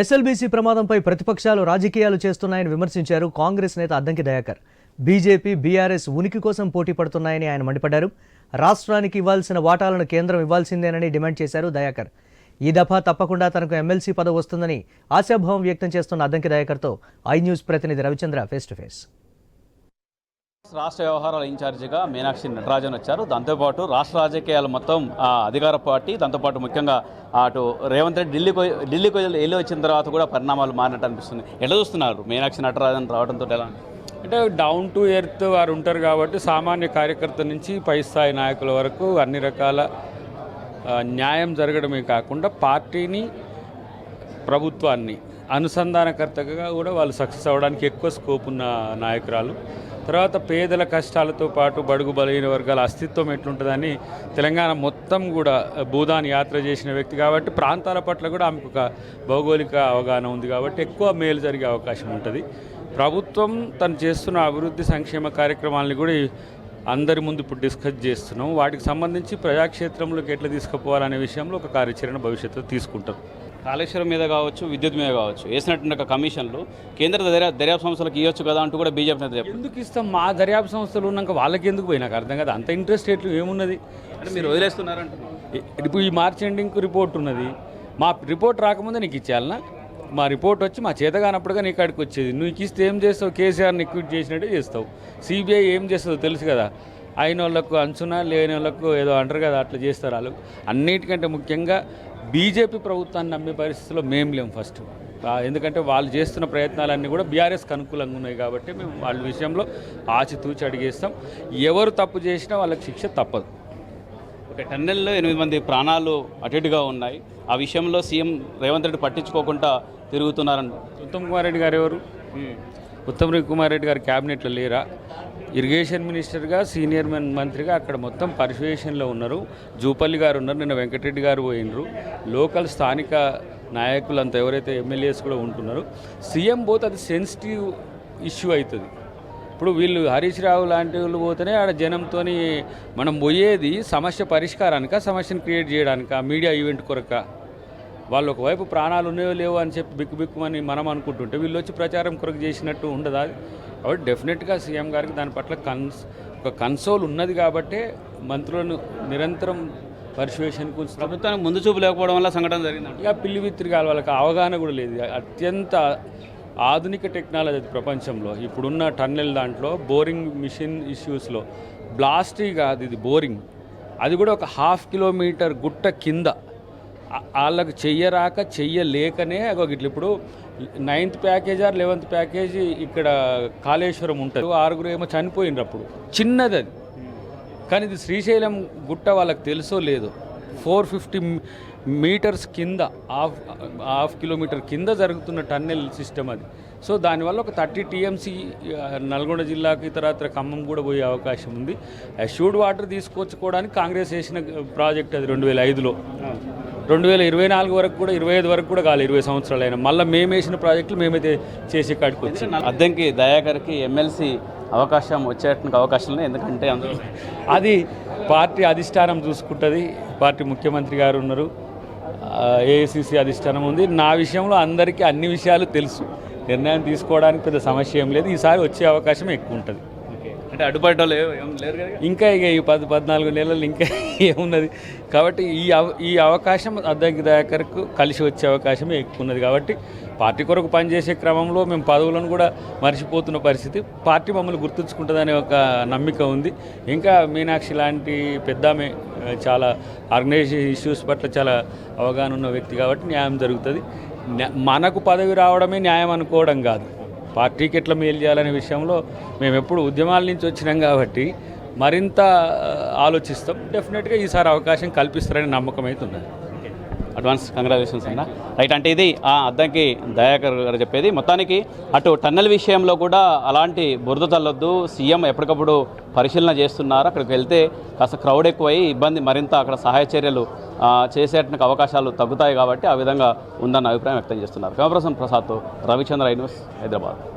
SLBC ప్రమాదంపై ప్రతిపక్షాలు రాజకీయాలు చేస్తున్నాయని విమర్శించారు కాంగ్రెస్ నేత అద్దంకి దయాకర్. బీజేపీ బీఆర్ఎస్ ఉనికి కోసం పోటీ పడుతున్నాయని ఆయన మండిపడ్డారు. రాష్ట్రానికి ఇవ్వాల్సిన వాటాలను కేంద్రం ఇవ్వాల్సిందేనని డిమాండ్ చేశారు దయాకర్. ఈ దఫా తప్పకుండా తనకు ఎమ్మెల్సీ పదవి వస్తుందని ఆశాభావం వ్యక్తం చేస్తున్న అద్దంకి దయాకర్తో ఐ న్యూస్ ప్రతినిధి రవిచంద్ర ఫేస్ టు ఫేస్. రాష్ట్ర వ్యవహారాల ఇన్ఛార్జిగా మీనాక్షి నటరాజన్ వచ్చారు. దాంతోపాటు రాష్ట్ర రాజకీయాలు మొత్తం అధికార పార్టీ దాంతోపాటు ముఖ్యంగా అటు రేవంత్ రెడ్డి ఢిల్లీకి ఢిల్లీకి వెళ్ళి వచ్చిన తర్వాత కూడా పరిణామాలు మారినట్టు అనిపిస్తుంది. ఎట్లా చూస్తున్నారు మీనాక్షి నటరాజన్ రావడంతో ఎలా అంటే డౌన్ టు ఎర్త్ వారు ఉంటారు కాబట్టి సామాన్య కార్యకర్త నుంచి పై స్థాయి నాయకుల వరకు అన్ని రకాల న్యాయం జరగడమే కాకుండా పార్టీని ప్రభుత్వాన్ని అనుసంధానకర్తగా కూడా వాళ్ళు సక్సెస్ అవ్వడానికి ఎక్కువ స్కోప్ ఉన్న నాయకురాలు. తర్వాత పేదల కష్టాలతో పాటు బడుగు బలహీన వర్గాల అస్తిత్వం ఎట్లుంటుందని తెలంగాణ మొత్తం కూడా భూదాన్ యాత్ర చేసిన వ్యక్తి కాబట్టి ప్రాంతాల పట్ల కూడా ఆమెకు ఒక భౌగోళిక అవగాహన ఉంది కాబట్టి ఎక్కువ మేలు జరిగే అవకాశం ఉంటుంది. ప్రభుత్వం తను చేస్తున్న అభివృద్ధి సంక్షేమ కార్యక్రమాలను కూడా అందరి ముందు ఇప్పుడు డిస్కస్ చేస్తున్నాం. వాటికి సంబంధించి ప్రజాక్షేత్రంలోకి ఎట్లా తీసుకుపోవాలనే విషయంలో ఒక కార్యాచరణ భవిష్యత్తులో తీసుకుంటాం. కాళేశ్వరం మీద కావచ్చు విద్యుత్ మీద కావచ్చు వేసినటువంటి ఒక కమిషన్లు కేంద్ర దర్యా దర్యాప్తు సంస్థలకు ఇవ్వచ్చు కదా అంటూ కూడా బీజేపీ నేత ఎందుకు ఇస్తాం? మా దర్యాప్తు సంస్థలు ఉన్నాక వాళ్ళకి ఎందుకు పోయి నాకు అర్థం కాదు. అంత ఇంట్రెస్ట్ ఎట్లు ఏమున్నది? అంటే మీరు వదిలేస్తున్నారంటున్నారు. ఇ- ఇప్పుడు ఈ మార్చ్ ఎండింగ్కి రిపోర్ట్ ఉన్నది. మా రిపోర్ట్ రాకముందే నీకు ఇచ్చేయాలనా? మా రిపోర్ట్ వచ్చి మా చేత కానప్పుడుగా నీ కాడికి వచ్చేది. నువ్వు ఇస్తే ఏం చేస్తావు? కేసీఆర్ని క్విట్ చేసినట్టే చేస్తావు. సిబిఐ ఏం చేస్తుందో తెలుసు కదా. అయిన వాళ్ళకు అంచున లేని వాళ్ళకు ఏదో అంటారు కదా అట్లా చేస్తారు వాళ్ళు. అన్నిటికంటే ముఖ్యంగా బీజేపీ ప్రభుత్వాన్ని నమ్మే పరిస్థితిలో మేము లేం ఫస్ట్ ఎందుకంటే వాళ్ళు చేస్తున్న ప్రయత్నాలన్నీ కూడా బీఆర్ఎస్కి అనుకూలంగా ఉన్నాయి కాబట్టి మేము వాళ్ళ విషయంలో ఆచితూచి అడిగేస్తాం. ఎవరు తప్పు చేసినా వాళ్ళకి శిక్ష తప్పదు. ఓకే టన్నెల్లో ఎనిమిది మంది ప్రాణాలు అటు ఇటుగా ఉన్నాయి. ఆ విషయంలో సీఎం రేవంత్ రెడ్డి పట్టించుకోకుండా తిరుగుతున్నారని. ఉత్తమ్ కుమార్ రెడ్డి గారు ఎవరు? ఉత్తమ్ కుమార్ రెడ్డి గారు క్యాబినెట్లో లేరా? ఇరిగేషన్ మినిస్టర్గా సీనియర్ మంత్రిగా అక్కడ మొత్తం పరిశువేషన్లో ఉన్నారు. జూపల్లి గారు ఉన్నారు నిన్న వెంకటరెడ్డి గారు పోయినరు లోకల్ స్థానిక నాయకులంతా ఎవరైతే ఎమ్మెల్యేస్ కూడా ఉంటున్నారు. సీఎం పోతే అది సెన్సిటివ్ ఇష్యూ అవుతుంది. ఇప్పుడు వీళ్ళు హరీష్ రావు లాంటి వాళ్ళు పోతేనే ఆడ జనంతో మనం పోయేది సమస్య పరిష్కారానిక సమస్యను క్రియేట్ చేయడానిక మీడియా ఈవెంట్ కొరక? వాళ్ళు ఒకవైపు ప్రాణాలు ఉన్నాయో లేవో అని చెప్పి బిక్కు బిక్కుమని మనం అనుకుంటుంటే వీళ్ళు వచ్చి ప్రచారం కొరకు చేసినట్టు ఉండదు? కాబట్టి డెఫినెట్గా సీఎం గారికి దాని పట్ల కన్స్ ఒక కన్సోల్ ఉన్నది కాబట్టే మంత్రులను నిరంతరం పరిశువేషన్కి ప్రభుత్వానికి ముందు చూపు లేకపోవడం వల్ల సంఘటన జరిగిందంట. ఇక పిల్లి విత్తిరిగాలి వాళ్ళకి అవగాహన కూడా లేదు. అత్యంత ఆధునిక టెక్నాలజీ అది ప్రపంచంలో. ఇప్పుడున్న టన్నెల్ దాంట్లో బోరింగ్ మిషన్ ఇష్యూస్లో బ్లాస్టీ కాదు ఇది బోరింగ్. అది కూడా ఒక హాఫ్ కిలోమీటర్ గుట్ట కింద వాళ్ళకు చెయ్యరాక చెయ్యలేకనే ఇట్లా ఇప్పుడు ninth package or eleventh package ఇక్కడ కాళేశ్వరం ఉంటుంది. ఆరుగురు ఏమో చనిపోయినరు అప్పుడు. చిన్నది అది. కానీ ఇది శ్రీశైలం గుట్ట వాళ్ళకి తెలుసో లేదో ఫోర్ ఫిఫ్టీ మీటర్స్ కింద హాఫ్ హాఫ్ కిలోమీటర్ కింద జరుగుతున్న టన్నెల్ సిస్టమ్ అది. సో దానివల్ల ఒక థర్టీ టీఎంసీ నల్గొండ జిల్లాకి ఇతరత్ర ఖమ్మం కూడా పోయే అవకాశం ఉంది. అష్యూర్డ్ వాటర్ తీసుకొచ్చుకోవడానికి కాంగ్రెస్ చేసిన ప్రాజెక్ట్ అది రెండు వేల ఐదులో. రెండు వేల ఇరవై నాలుగు వరకు కూడా ఇరవై ఐదు వరకు కూడా కాలేదు ఇరవై సంవత్సరాలు అయినా. మళ్ళీ మేము వేసిన ప్రాజెక్టులు మేమైతే చేసే కాడికి వచ్చి. అద్దెంకి దయాకర్కి ఎమ్మెల్సీ అవకాశం వచ్చేటువంటి అవకాశం ఉన్నాయి. ఎందుకంటే అందులో అది పార్టీ అధిష్టానం చూసుకుంటుంది. పార్టీ ముఖ్యమంత్రి గారు ఉన్నారు. ఏఐసిసి అధిష్టానం ఉంది. నా విషయంలో అందరికీ అన్ని విషయాలు తెలుసు. నిర్ణయం తీసుకోవడానికి పెద్ద సమస్య ఏం లేదు. ఈసారి వచ్చే అవకాశం ఎక్కువ ఉంటుంది. అంటే అడ్డుపడ్డలు లేదు లేరు కదా ఇంకా. ఇక ఈ పది పద్నాలుగు నెలలు ఇంకా ఏమున్నది? కాబట్టి ఈ అవ ఈ అవకాశం అద్దెకి దగ్గరకు కలిసి వచ్చే అవకాశమే ఎక్కువ ఉన్నది కాబట్టి పార్టీ కొరకు పనిచేసే క్రమంలో మేము పదవులను కూడా మర్చిపోతున్న పరిస్థితి. పార్టీ మమ్మల్ని గుర్తుంచుకుంటుందనే ఒక నమ్మిక ఉంది. ఇంకా మీనాక్షి లాంటి పెద్దమే చాలా ఆర్గనైజేషన్ ఇష్యూస్ పట్ల చాలా అవగాహన ఉన్న వ్యక్తి కాబట్టి న్యాయం జరుగుతుంది. మనకు పదవి రావడమే న్యాయం అనుకోవడం కాదు. పార్టీకి ఎట్లా మేలు చేయాలనే విషయంలో మేము ఎప్పుడు ఉద్యమాల నుంచి వచ్చినాం కాబట్టి మరింత ఆలోచిస్తాం. డెఫినెట్గా ఈసారి అవకాశం కల్పిస్తారనే నమ్మకం అయితే ఉన్నది. అడ్వాన్స్ కంగ్రాచులేషన్స్ అన్న. రైట్ అంటే ఇది ఆ అద్దంకి దయాకర్ గారు చెప్పేది. మొత్తానికి అటు టన్నెల్ విషయంలో కూడా అలాంటి బురద తల్లొద్దు సీఎం ఎప్పటికప్పుడు పరిశీలన చేస్తున్నారు? అక్కడికి వెళ్తే కాస్త క్రౌడ్ ఎక్కువై ఇబ్బంది మరింత అక్కడ సహాయ చర్యలు చేసేటానికి అవకాశాలు తగ్గుతాయి కాబట్టి ఆ విధంగా ఉందన్న అభిప్రాయం వ్యక్తం చేస్తున్నారు. కమప్రసన్ ప్రసాద్తో రవిచంద్ర న్యూస్ హైదరాబాద్.